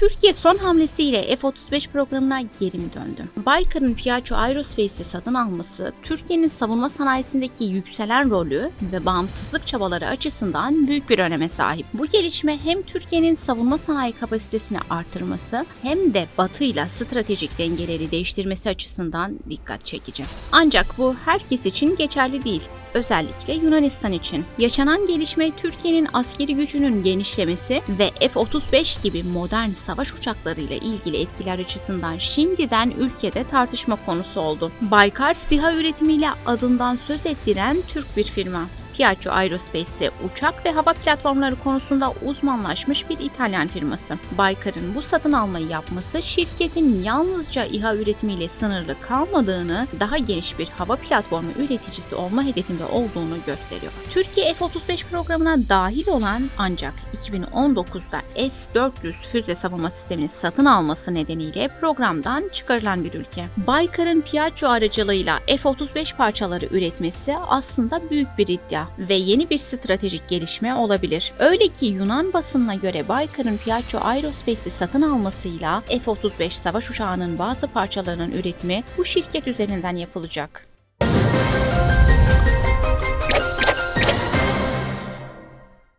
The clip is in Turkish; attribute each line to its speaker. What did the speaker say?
Speaker 1: Türkiye son hamlesiyle F-35 programına geri mi döndü? Baykar'ın Piaggio Aerospace'i satın alması, Türkiye'nin savunma sanayisindeki yükselen rolü ve bağımsızlık çabaları açısından büyük bir öneme sahip. Bu gelişme hem Türkiye'nin savunma sanayi kapasitesini artırması hem de Batı ile stratejik dengeleri değiştirmesi açısından dikkat çekici. Ancak bu herkes için geçerli değil. Özellikle Yunanistan için. Yaşanan gelişme Türkiye'nin askeri gücünün genişlemesi ve F-35 gibi modern savaş uçaklarıyla ilgili etkiler açısından şimdiden ülkede tartışma konusu oldu. Baykar SİHA üretimiyle adından söz ettiren Türk bir firma. Piaggio Aerospace ise uçak ve hava platformları konusunda uzmanlaşmış bir İtalyan firması. Baykar'ın bu satın almayı yapması şirketin yalnızca İHA üretimiyle sınırlı kalmadığını, daha geniş bir hava platformu üreticisi olma hedefinde olduğunu gösteriyor. Türkiye F-35 programına dahil olan ancak 2019'da S-400 füze savunma sistemini satın alması nedeniyle programdan çıkarılan bir ülke. Baykar'ın Piaggio aracılığıyla F-35 parçaları üretmesi aslında büyük bir iddia ve yeni bir stratejik gelişme olabilir. Öyle ki Yunan basınına göre Baykar'ın Piaggio Aerospace'i satın almasıyla F-35 savaş uçağının bazı parçalarının üretimi bu şirket üzerinden yapılacak.